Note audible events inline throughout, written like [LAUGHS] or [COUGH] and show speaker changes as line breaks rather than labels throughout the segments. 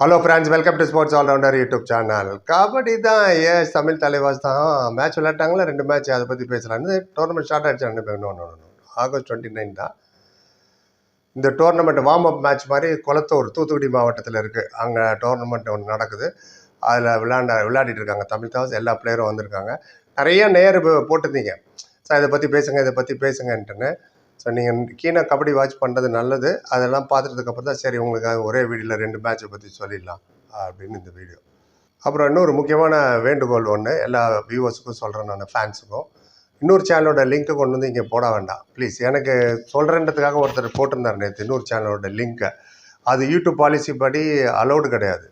Hello friends welcome to sports allrounder YouTube channel kabaddi தான் ace Tamil Thalaivas தான். Match விளையாட்டாங்களா? ரெண்டு மேட்ச் அதை பற்றி பேசலான்னு டோர்னமெண்ட் ஸ்டார்ட் ஆயிடுச்சு. ரெண்டு ஒன்று ஒன்று ஆகஸ்ட் டுவெண்ட்டி நைன் தான். இந்த டோர்னமெண்ட் வார்ம் அப் மேட்ச் மாதிரி குளத்தூர் தூத்துக்குடி மாவட்டத்தில் இருக்குது அங்கே டோர்னமெண்ட் ஒன்று நடக்குது. அதில் விளையாண்ட விளையாடிட்டு இருக்காங்க. தமிழ் தவஸ் எல்லா பிளேயரும் வந்திருக்காங்க. நிறைய நேர் போட்டிருந்தீங்க. சார் இதை பற்றி பேசுங்க இதை பற்றி பேசுங்கன்ட்டுன்னு. ஸோ நீங்கள் கீழே கபடி வாட்ச் பண்ணுறது நல்லது. அதெல்லாம் பார்த்துட்டதுக்கப்புறம் தான் சரி உங்களுக்கு ஒரே வீடியோவில் ரெண்டு மேட்சை பற்றி சொல்லிடலாம் அப்படின்னு இந்த வீடியோ அப்புறம் இன்னொரு முக்கியமான வேண்டுகோள் ஒன்று எல்லா வியூவர்ஸுக்கும் சொல்கிறேன் நான் ஃபேன்ஸுக்கும் இன்னொரு சேனலோட லிங்க்கை கொண்டு வந்து இங்கே போட வேண்டாம். ப்ளீஸ் எனக்கு சொல்கிறேன்றதுக்காக ஒருத்தர் போட்டிருந்தார் நேற்று இன்னொரு சேனலோட லிங்க்கை அது யூடியூப் பாலிசி படி அலௌடு கிடையாது.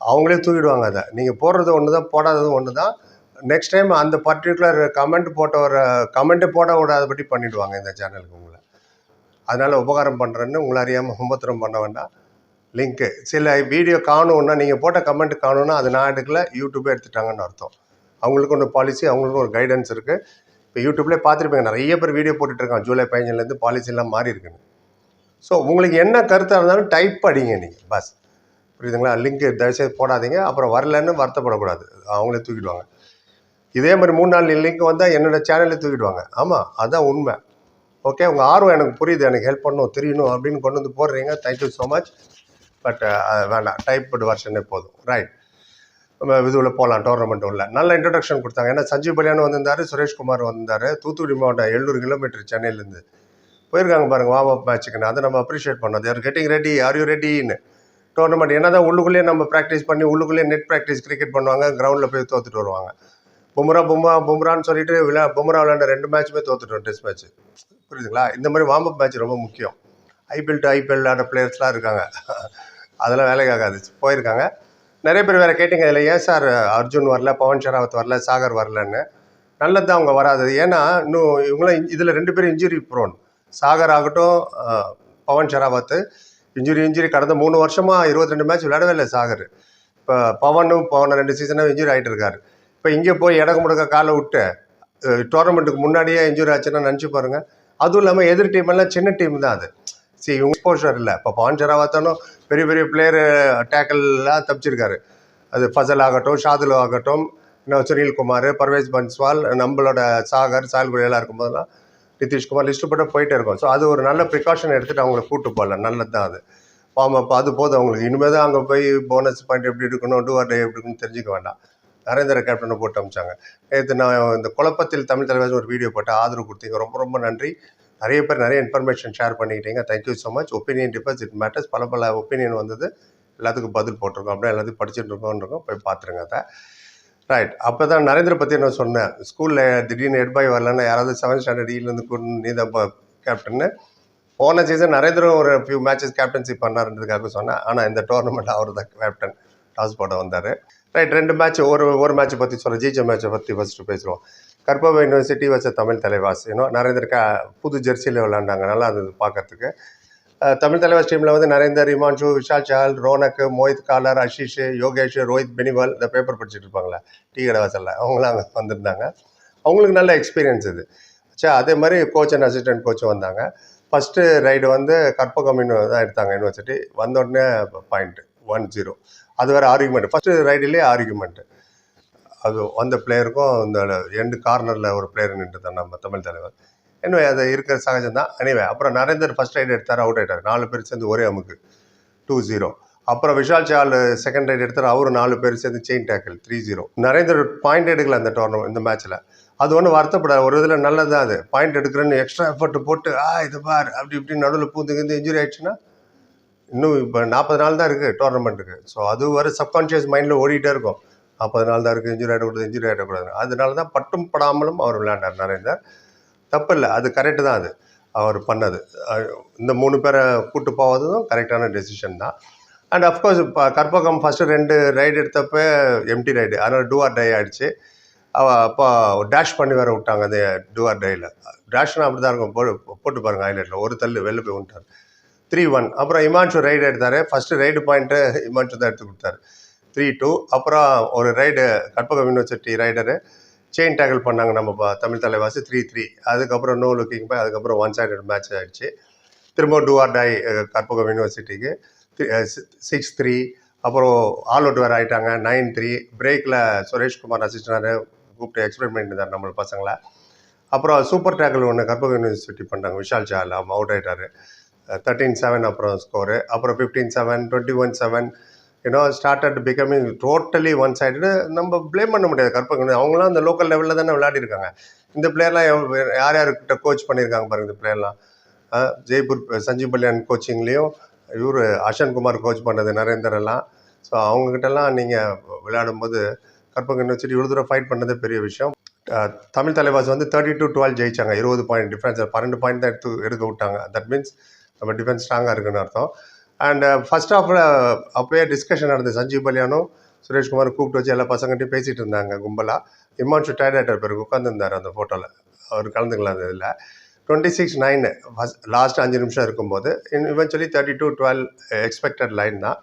அவங்களே தூக்கிடுவாங்க அதை. நீங்கள் போடுறது ஒன்று தான் போடாதது ஒன்று தான் நெக்ஸ்ட் டைம் அந்த பர்டிகுலர் கமெண்ட் போட்ட ஒரு கமெண்ட்டு போட விடாதபடி பண்ணிவிடுவாங்க இந்த சேனலுக்கு உங்களை. அதனால் உபகாரம் பண்ணுறேன்னு உங்களை அறியாமல் கும்பத்திரம் பண்ண வேண்டாம். லிங்க்கு சில வீடியோ காணுன்னா நீங்கள் போட்ட கமெண்ட் காணுன்னா அது நான் எடுக்கல யூடியூப்பே எடுத்துட்டாங்கன்னு அர்த்தம். அவங்களுக்கு ஒன்று பாலிசி அவங்களுக்கும் ஒரு கைடன்ஸ் இருக்குது இப்போ யூடியூப்லேயே பார்த்துருப்பீங்க நிறைய பேர் வீடியோ போட்டுட்ருக்காங்க ஜூலை பதினஞ்சுலேருந்து பாலிசிலாம் மாறி இருக்குன்னு. ஸோ உங்களுக்கு என்ன கருத்தாக இருந்தாலும் டைப் படிங்க நீங்கள் பஸ் புரியுதுங்களா? லிங்க்கு தயவுசெய்து போடாதீங்க அப்புறம் வரலன்னு வருத்தப்படக்கூடாது. அவங்களே தூக்கிடுவாங்க. இதே மாதிரி மூணு நாலு லிங்க் வந்தால் என்னோடய சேனலே தூக்கிடுவாங்க. ஆமாம் அதான் உண்மை. ஓகே உங்கள் ஆர்வம் எனக்கு புரியுது. எனக்கு ஹெல்ப் பண்ணணும் தெரியணும் அப்படின்னு கொண்டு வந்து போடுறீங்க. Thank you so much but வேண்டாம். டைப்டு வருஷனே போதும். ரைட் நம்ம இதுவில் போகலாம் டோர்னமெண்ட் உள்ள. நல்ல இன்ட்ரடக்ஷன் கொடுத்தாங்க. ஏன்னா சஞ்சீவ் பலியான் வந்திருந்தார் சுரேஷ்குமார் வந்திருந்தார். தூத்துக்குடி மாவட்டம் எழுநூறு கிலோமீட்டர் சென்னையிலேருந்து போயிருக்காங்க பாருங்கள் வார்ம் அப் மேட்ச்சுக்குன்னு அதை நம்ம அப்ரிஷியேட் பண்ணோம் they're getting ready are you ரெடின்னு tournament என்ன தான் உள்ளுக்குள்ளேயே நம்ம ப்ராக்டிஸ் பண்ணி உள்ளுக்குள்ளேயே நெட் ப்ராக்டிஸ் கிரிக்கெட் பண்ணுவாங்க கிரவுண்டில் போய் தோத்துட்டு வருவாங்க. பும்ரா பும்ரா பும்ரான்னு சொல்லிட்டு விளா பும்ரா விளையாண்ட ரெண்டு மேட்ச்சுமே தோத்துட்டோம் டெஸ்ட் மேட்ச் புரியுதுங்களா? இந்த மாதிரி வார்ம் அப் மேட்ச் ரொம்ப முக்கியம். ஐபிஎல் டு ஐபிஎல் விளையாட பிளேயர்ஸ்லாம் இருக்காங்க. [LAUGHS] அதெல்லாம் வேலைக்கு ஆகாது. போயிருக்காங்க. நிறைய பேர் வேறு கேட்டிங்க இதில் ஏன் சார் அர்ஜுன் வரல பவன் ஷராவத் வரல சாகர் வரலன்னு? நல்லது தான் அவங்க வராது ஏன்னா இன்னும் இவங்களாம் இதில் ரெண்டு பேரும் இன்ஜுரி ப்ரோன் சாகர் ஆகட்டும் பவன் ஷராவத்து இன்ஜுரி இன்ஜுரி கடந்த மூணு வருஷமாக இருபத்தி ரெண்டு மேட்ச் விளையாடவே இல்லை சாகர். இப்போ பவனும் பவன் ரெண்டு சீசனாக இன்ஜுரி ஆகிட்டு இருக்காரு. இப்போ இங்கே போய் இடக்கு முடக்க காலை விட்டு டோர்னமெண்ட்டுக்கு முன்னாடியே இன்ஜுரி ஆச்சுன்னா நினச்சி பாருங்கள் அதுவும் இல்லாமல் எதிர் டீம் எல்லாம் சின்ன டீம் தான் அது. சரி இவங்க எக்ஸ்போஷர் இல்லை. இப்போ பவன் பெரிய பெரிய பிளேயர் டேக்கிள்லாம் தப்பிச்சிருக்காரு. அது ஃபசல் ஆகட்டும் ஷாதுல் ஆகட்டும் இன்னும் சுனில்குமார் பர்வேஸ் பன்ஸ்வால் நம்மளோட சாகர் சால்குடி எல்லாம் இருக்கும்போதெல்லாம் நிதிஷ்குமார் லிஸ்ட்டு போட்டு போயிட்டே இருக்கும். ஸோ அது ஒரு நல்ல ப்ரிகாஷன் எடுத்துகிட்டு அவங்கள கூட்டு போகலாம் நல்லது தான் அது. ஃபார்ம் அது போதும் அவங்களுக்கு. இனிமேல் தான் அங்கே போய் போனஸ் பாயிண்ட் எப்படி எடுக்கணும் டூ ஆர் டே எப்படி இருக்குன்னு தெரிஞ்சுக்க வேண்டாம். நரேந்திர கேப்டனை போட்டு அமிச்சாங்க. நேற்று நான் இந்த குழப்பத்தில் தமிழ் தலைவர் ஒரு வீடியோ போட்டு ஆதரவு கொடுத்தீங்க. ரொம்ப ரொம்ப நன்றி. நிறைய பேர் நிறைய இன்ஃபர்மேஷன் ஷேர் பண்ணிக்கிட்டீங்க. Thank you so much opinion differs it matters பல பல ஒப்பீனியன் வந்தது. எல்லாத்துக்கும் பதில் போட்டிருக்கோம். அப்படின்னா எல்லாத்தையும் படிச்சுட்டு இருக்கோம். போய் பார்த்துருங்க அதை. ரைட் அப்போ தான் நரேந்திர பற்றி நான் சொன்னேன். ஸ்கூலில் திடீர்னு ஹெட் பாய் வரலன்னா யாராவது செவன்த் ஸ்டாண்டர்ட் e இருந்து நீ தான் கேப்டன்னு போன சீசன் நரேந்திரம் ஒரு ஃபியூ மேட்சஸ் கேப்டன்சி பண்ணாருன்றதுக்காக சொன்னேன். ஆனால் இந்த டோர்னமெண்ட் அவர் தான் கேப்டன் டாஸ் போட வந்தார். ரைட் ரெண்டு மேட்ச் ஒரு ஒரு மேட்ச் பற்றி சொல்கிறோம் ஜிஜே மேட்சை பற்றி ஃபஸ்ட்டு பேசுவோம் கற்பக யூனிவர்சிட்டி வச்ச தமிழ் தலைவாஸ் இன்னும் நரேந்தர் கா புது ஜெர்சியில் விளாண்டாங்க நல்லா இருந்தது பார்க்கறதுக்கு. தமிழ் தலைவாஸ் டீமில் வந்து நரேந்தர் இமான்ஷு விஷால் சஹல் ரோனக்கு மோஹித் காலர் அஷிஷ் யோகேஷ் ரோஹித் பெனிவால் இந்த பேப்பர் படிச்சுட்டு இருப்பாங்களே டீ கடை வாசலில் அவங்களாம் அங்கே வந்திருந்தாங்க. அவங்களுக்கு நல்ல எக்ஸ்பீரியன்ஸ் இது. சரி அதே மாதிரி கோச் அண்ட் அசிஸ்டன்ட் கோச்சும் வந்தாங்க. ஃபஸ்ட்டு ரைடு வந்து கற்பகம் தான் எடுத்தாங்க யூனிவர்சிட்டி வந்த உடனே பாயிண்ட் ஒன் ஜீரோ அது வேறு ஆர்குமெண்ட் ஃபஸ்ட்டு ரைடுலேயே ஆர்குமெண்ட்டு அது வந்த பிளேயருக்கும் இந்த எண்டு கார்னரில் ஒரு பிளேயர் நின்று தான் நம்ம தமிழ் தலைவர். எனவே அது இருக்கிற சகஜம் தான் எனிவே அப்புறம் நரேந்தர் ஃபஸ்ட் ரைடு எடுத்தார் அவுட் ஆயிட்டார். நாலு பேர் சேர்ந்து ஒரே அமுக்கு. டூ ஜீரோ அப்புறம் விஷால் சால் செகண்ட் ரைடு எடுத்தார் அவரும் நாலு பேர் சேர்ந்து chain tackle three zero Narender point எடுக்கல அந்த டோர்னமெண்ட் இந்த மேட்ச்சில் அது ஒன்றும் வருத்தப்படாது. ஒரு இதில் நல்லது தான் அது. பாயிண்ட் எடுக்கிறேன்னு எக்ஸ்ட்ரா எஃபர்ட் போட்டு ஆ இது பார். அப்படி இப்படி நடுவில் பூந்து இன்ஜுரி ஆயிடுச்சுன்னா இன்னும் இப்போ நாற்பது நாள் தான் இருக்குது டோர்னமெண்ட்டுக்கு ஸோ அது வரை சப்கான்ஷியஸ் மைண்டில் ஓடிட்டே இருக்கும். நாற்பது நாள் தான் இருக்குது இன்ஜுரி ஆகிடக்கூடாது இன்ஜுரி ஆகிடக்கூடாது அதனால தான் பட்டும் படாமலும் அவர் விளையாண்டார் நரேந்தர். தப்பு இல்லை அது கரெக்டு தான் அது. அவர் பண்ணது. இந்த மூணு பேரை கூட்டு போவதும் கரெக்டான டெசிஷன் தான். அண்ட் அஃப்கோர்ஸ் இப்போ கற்பகம் ஃபஸ்ட்டு ரெண்டு ரைடு எடுத்தப்போ எம்டி ரைடு அதனால் டூ ஆர் டை ஆகிடுச்சு அவள் அப்போ டேஷ் பண்ணி வேற விட்டாங்க அந்த டூ ஆர் டையில் டேஷ்னா அப்படி தான் இருக்கும். போட்டு போட்டு பாருங்கள் ஹைலைட்டில் ஒரு தள்ளு வெளில போய் விட்டார். த்ரீ ஒன் அப்புறம் இமான்ஷு ரைடு எடுத்தார். ஃபஸ்ட்டு ரைடு பாயிண்ட்டு இமான்ஷு தான் எடுத்து கொடுத்தாரு. த்ரீ டூ அப்புறம் ஒரு raid Karpaga university raider chain tackle பண்ணாங்க நம்ம தமிழ் தலைவாசி த்ரீ த்ரீ அதுக்கப்புறம் நோ லுக்கிங் போய் அதுக்கப்புறம் ஒன் சைடட் மேட்ச் ஆகிடுச்சு திரும்ப டூ ஆர் டை கற்பகம் யூனிவர்சிட்டிக்கு சிக்ஸ் த்ரீ அப்புறம் ஆல் அவுட் வேறு ஆகிட்டாங்க நைன் த்ரீ பிரேக்கில் சுரேஷ்குமார் அசிஸ்டன்ட் கூப்பிட்டு எக்ஸ்பிளைன் பண்ணியிருந்தார் நம்ம பசங்களை. அப்புறம் சூப்பர் டேக்கிள் ஒன்று கற்பக யூனிவர்சிட்டி பண்ணாங்க. விஷால் சால் அவுட் ஆகிட்டாரு தேர்ட்டீன் செவன் அப்புறம் ஸ்கோரு அப்புறம் fifteen seven twenty one seven you know started becoming totally one side நம்ம ப்ளேம் பண்ண முடியாது கற்பகம் அவங்களாம் அந்த லோக்கல் லெவலில் தானே விளையாடிருக்காங்க. இந்த பிளேயர்லாம் யார் யார்கிட்ட கோச் பண்ணியிருக்காங்க பாருங்க இந்த பிளேயர்லாம் ஜெய்ப்பூர் சஞ்சீவ் பல்யான் கோச்சிங்லேயும் இவர் அஷன் குமார் கோச் பண்ணது நரேந்தர் எல்லாம். ஸோ அவங்கக்கிட்டலாம் நீங்கள் விளையாடும்போது கற்பகன் வச்சுட்டு இவ்வளோ தூரம் ஃபைட் பண்ணதே பெரிய விஷயம். தமிழ் தலைவாஸ் வந்து தேர்ட்டி டு டுவெல் ஜெயிச்சாங்க. இருபது பாயிண்ட் டிஃப்ரென்ஸ் பன்னெண்டு பாயிண்ட் தான் எடுத்து எடுக்க விட்டாங்க. தட் மீன்ஸ் நம்ம டிஃபென்ஸ் ஸ்ட்ராங்காக இருக்குன்னு அர்த்தம். அண்ட் ஃபர்ஸ்ட் ஹாஃபில் அப்போயே டிஸ்கஷன் நடந்தது. சஞ்சீவ் பலியானும் சுரேஷ்குமார் கூப்பிட்டு வச்சு எல்லா பசங்கள்ட்டையும் பேசிகிட்டு இருந்தாங்க கும்பலாக இமான்ஷு டயர்ட் பேருக்கு உட்காந்துருந்தார் அந்த ஃபோட்டோவில் அவர் கலந்துக்கலாம் அந்த இதில். Twenty six nine first last அஞ்சு நிமிஷம் இருக்கும்போது in eventually thirty two twelve expected line தான்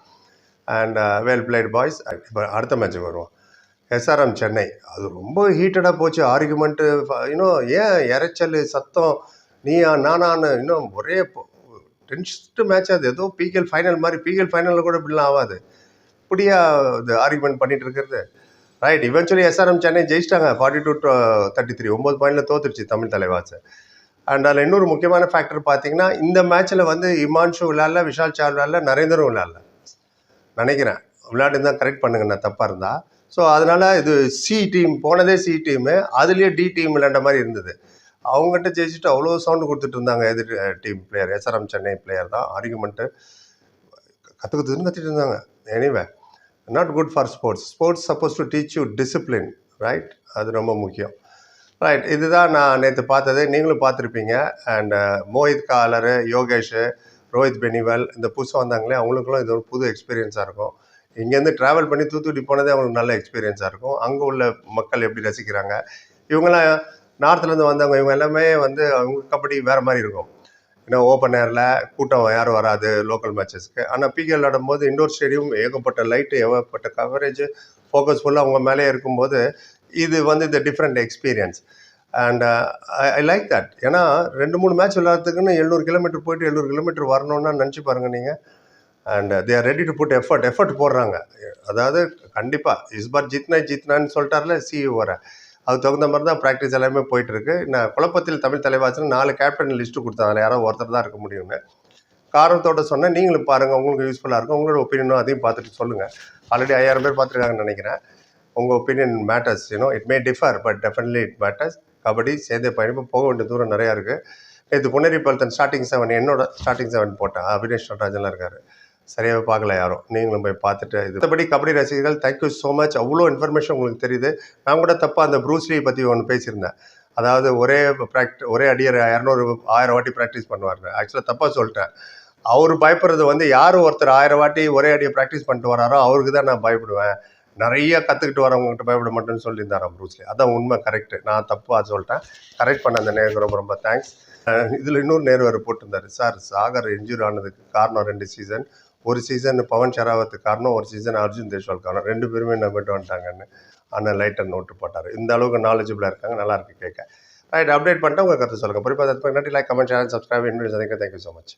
அண்ட் வெல் பிளேட் பாய்ஸ் இப்போ அடுத்த மேட்ச்சுக்கு வருவோம். எஸ்ஆர்எம் சென்னை அது ரொம்ப ஹீட்டடாக போச்சு. ஆர்குமெண்ட்டு இன்னும் ஏன் இறைச்சல் சத்தம் நீயா நானான்னு இன்னும் ஒரே டென்ஸ்ட்டு மேட்ச் அது ஏதோ பிகேஎல் ஃபைனல் மாதிரி பிகேஎல் ஃபைனலில் கூட இப்படிலாம் ஆகாது. இப்படியா இது ஆர்குமெண்ட் பண்ணிட்டு இருக்கிறது. ரைட் இவென்ச்சுவலி எஸ்ஆர்எம் சென்னை ஜெயிச்சிட்டாங்க. ஃபார்ட்டி டூ தேர்ட்டி த்ரீ ஒம்பது பாயிண்டில் தோத்துருச்சு தமிழ் தலைவாசை. அண்ட் அதில் இன்னொரு முக்கியமான ஃபேக்டர் பார்த்தீங்கன்னா இந்த மேட்ச்சில் வந்து இமான்ஷு விளையாடல விஷால் சார் விளாட்ல நரேந்தரும் விளாட்ல நினைக்கிறேன். விளையாட்டு தான் கரெக்ட் பண்ணுங்க நான் தப்பாக இருந்தால் ஸோ அதனால் இது சி டீம் போனதே சி டீமு அதுலேயே டி டீம் விளையாண்ட மாதிரி இருந்தது. அவங்ககிட்ட ஜெயிச்சுட்டு அவ்வளோ சவுண்டு கொடுத்துட்டு இருந்தாங்க எதிர் team player SRM Chennai player தான். ஆர்குமெண்ட்டு கற்றுக்குதுன்னு கற்றுட்டு இருந்தாங்க. Anyway not good for sports sports supposed to teach you discipline right அது ரொம்ப முக்கியம். ரைட் இதுதான் நான் நேற்று பார்த்தது. நீங்களும் பார்த்துருப்பீங்க. அண்ட் மோஹித் காலரு யோகேஷ் ரோஹித் பெனிவல் இந்த புதுசாக வந்தாங்களே அவங்களுக்குலாம் இது ஒரு புது எக்ஸ்பீரியன்ஸாக இருக்கும். இங்கேருந்து ட்ராவல் பண்ணி தூத்துக்குடி போனதே அவங்களுக்கு நல்ல எக்ஸ்பீரியன்ஸாக இருக்கும். அங்கே உள்ள மக்கள் எப்படி ரசிக்கிறாங்க? இவங்களாம் நார்த்துலேருந்து வந்தவங்க இவங்க எல்லாமே வந்து அவங்க கபடி வேறு மாதிரி இருக்கும். ஏன்னா ஓப்பன் ஏரில் கூட்டம் யாரும் வராது லோக்கல் மேட்சஸ்க்கு ஆனால் பிகேல் விளாடும்போது இண்டோர் ஸ்டேடியம் ஏகப்பட்ட லைட்டு ஏகப்பட்ட கவரேஜ் ஃபோக்கஸ் ஃபுல்லாக அவங்க மேலே இருக்கும்போது இது வந்து இந்த different experience and I like that ஏன்னா ரெண்டு மூணு மேட்ச் விளையாடுறதுக்குன்னு எழுநூறு கிலோமீட்டர் போயிட்டு எழுநூறு கிலோமீட்டர் வரணும்னா நினச்சி பாருங்கள் நீங்கள் and they are ready to put effort effort போடுறாங்க. அதாவது கண்டிப்பாக இஸ் பார் ஜித்னா ஜித்னான்னு சொல்லிட்டார்ல சிஇ அதுக்கு தகுந்த மாதிரி தான் ப்ராக்டிஸ் எல்லாமே போயிட்டுருக்கு. நான் குழப்பத்தில் தமிழ் தலைவாசன் நாலு கேப்டன் லிஸ்ட்டு கொடுத்தாங்க. அதில் யாரோ ஒருத்தர் தான் இருக்க முடியும்னு. காரணத்தோட சொன்னேன் நீங்களும் பாருங்கள் உங்களுக்கு யூஸ்ஃபுல்லாக இருக்கும். உங்களோட ஒப்பீனியனும் அதையும் பார்த்துட்டு சொல்லுங்கள் ஆல்ரெடி ஐயாயிரம் பேர் பார்த்துருக்காங்கன்னு நினைக்கிறேன். உங்கள் opinion matters you know it may differ but definitely it matters kabaddi சேதே பயணிப்பு போக வேண்டிய தூரம் நிறையா இருக்குது நேற்று புனரி பல்தன் ஸ்டார்டிங் செவன் என்னோட ஸ்டார்டிங் செவன் போட்டேன். அபினேஷ் நடராஜன்லாம் இருக்கார். சரியாக பார்க்கல யாரும் நீங்களும் போய் பார்த்துட்டு இது. மற்றபடி கபடி ரசிகர்கள் தேங்க்யூ ஸோ மச் அவ்வளோ இன்ஃபர்மேஷன் உங்களுக்கு தெரியுது. நான் கூட தப்பாக அந்த ப்ரூஸ்லி பற்றி ஒன்று பேசியிருந்தேன். அதாவது ஒரே ப்ராக்டி ஒரே அடியர் இரநூறு ஆயிரம் வாட்டி ப்ராக்டிஸ் பண்ணுவார். ஆக்சுவலாக தப்பாக சொல்லிட்டேன். அவர் பயப்படுறது வந்து யார் ஒருத்தர் ஆயிரம் வாட்டி ஒரே அடியை ப்ராக்டிஸ் பண்ணிட்டு வராரோ அவருக்கு தான் நான் பயப்படுவேன். நிறைய கற்றுக்கிட்டு வரவங்ககிட்ட பயப்பட மாட்டேன்னு சொல்லியிருந்தாராம் ப்ரூஸ்லி அதான் உண்மை கரெக்டு நான் தப்பாக சொல்லிட்டேன். கரெக்ட் பண்ண அந்த நேருக்கு ரொம்ப ரொம்ப தேங்க்ஸ் இதில் இன்னொரு நேர்வர் போட்டிருந்தார். போட்டிருந்தாரு சார் சாகர் இன்ஜூரி ஆனதுக்கு காரணம் ரெண்டு சீசன் ஒரு சீசன் பவன் ஷெராவத்துக்கு காரணம் ஒரு சீசன் அர்ஜுன் தேஷ்வால் காரணம். ரெண்டு பேருமே நம்பிட்டு வந்துட்டாங்கன்னு அண்ணன் லைட்டர் நோட்டு போட்டார். இந்த அளவுக்கு நாலேஜபிளாக இருக்காங்க நல்லா இருக்கு கேட்க. ரைட் அப்டேட் பண்ணிட்டு உங்கள் கருத்து சொல்லுங்கள் குறிப்பாக நன்றி like comment channel subscribe invest thank you so much